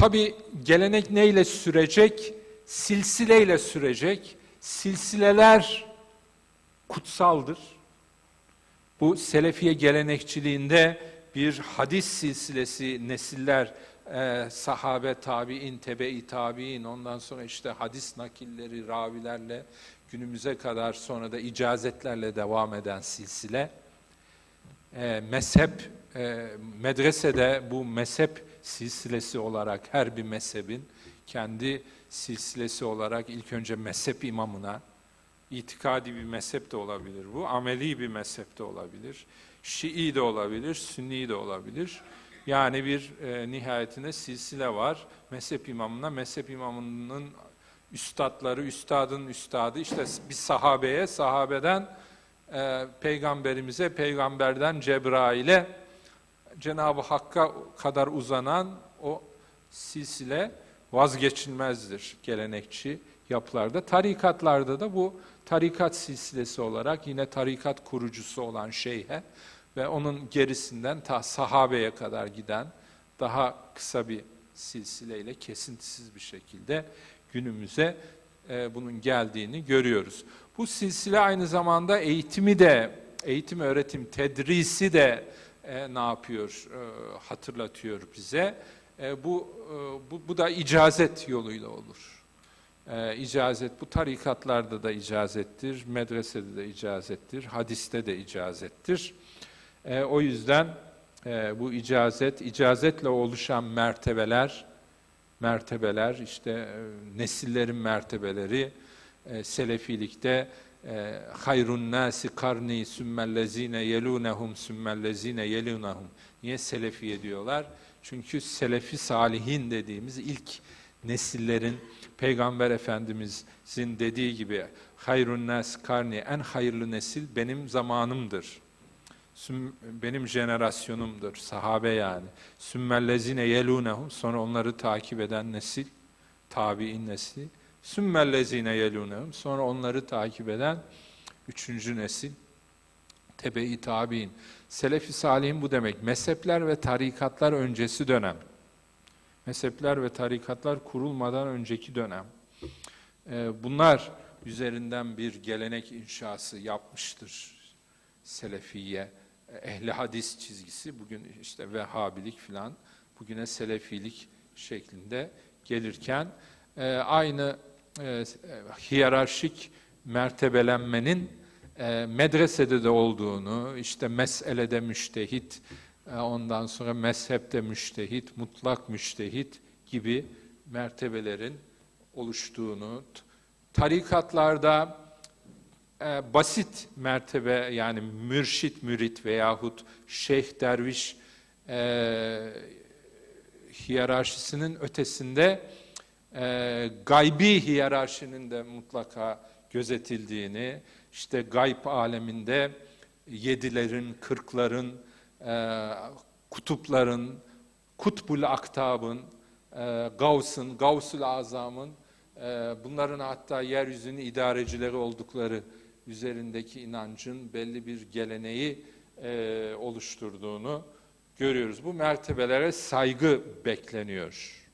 Tabi gelenek neyle sürecek? Silsileyle sürecek. Silsileler kutsaldır. Bu Selefiye gelenekçiliğinde bir hadis silsilesi nesiller, e, sahabe, tabi'in, tebe-i tabi'in, ondan sonra işte hadis nakilleri, ravilerle günümüze kadar sonra da icazetlerle devam eden silsile. E, mezhep, e, medresede bu mezhep silsilesi olarak her bir mezhebin kendi silsilesi olarak ilk önce mezhep imamına, itikadi bir mezhep de olabilir bu, ameli bir mezhep de olabilir, Şii de olabilir, Sünni de olabilir. Yani bir e, nihayetinde silsile var. Mezhep imamına, mezhep imamının üstadları, üstadın üstadı, işte bir sahabeye, sahabeden e, peygamberimize, peygamberden Cebrail'e, Cenab-ı Hakk'a kadar uzanan o silsile vazgeçilmezdir gelenekçi yapılarda. Tarikatlarda da bu tarikat silsilesi olarak yine tarikat kurucusu olan şeyhe ve onun gerisinden ta sahabeye kadar giden daha kısa bir silsileyle kesintisiz bir şekilde günümüze e, bunun geldiğini görüyoruz. Bu silsile aynı zamanda eğitimi de, eğitim öğretim tedrisi de e, ne yapıyor, e, hatırlatıyor bize. E, bu, e, bu, bu da icazet yoluyla olur. E, icazet, bu tarikatlarda da icazettir, medresede de icazettir, hadiste de icazettir. E, o yüzden e, bu icazet, icazetle oluşan mertebeler, mertebeler işte e, nesillerin mertebeleri, e, Selefilikte hayrun nasi karni sümmellezine yelunehum sümmellezine yelunehum. Niye Selefiye diyorlar? Çünkü Selefi Salihin dediğimiz ilk nesillerin Peygamber Efendimizin dediği gibi hayrun nas karni en hayırlı nesil benim zamanımdır. Benim jenerasyonumdur. Sahabe yani. Sümmellezine yelunehum sonra onları takip eden nesil tabi'in nesli. Sümmellezine yelunehum sonra onları takip eden üçüncü nesil tebe-i tabi'in. Selefi salihin bu demek. Mezhepler ve tarikatlar öncesi dönem. Mezhepler ve tarikatlar kurulmadan önceki dönem. Ee, bunlar üzerinden bir gelenek inşası yapmıştır Selefiye. Ehli hadis çizgisi bugün işte Vehhabilik filan bugüne Selefilik şeklinde gelirken e, aynı hiyerarşik mertebelenmenin e, medresede de olduğunu, işte meselede müştehit, e, ondan sonra mezhepte müştehit, mutlak müştehit gibi mertebelerin oluştuğunu, tarikatlarda e, basit mertebe yani mürşit, mürit veyahut şeyh, derviş e, hiyerarşisinin ötesinde e, gaybi hiyerarşinin de mutlaka gözetildiğini, işte gayb aleminde yedilerin, kırkların, e, kutupların, kutbul aktabın, e, Gavs'ın, Gavsul Azam'ın, e, bunların hatta yeryüzünün idarecileri oldukları üzerindeki inancın belli bir geleneği e, oluşturduğunu görüyoruz. Bu mertebelere saygı bekleniyor.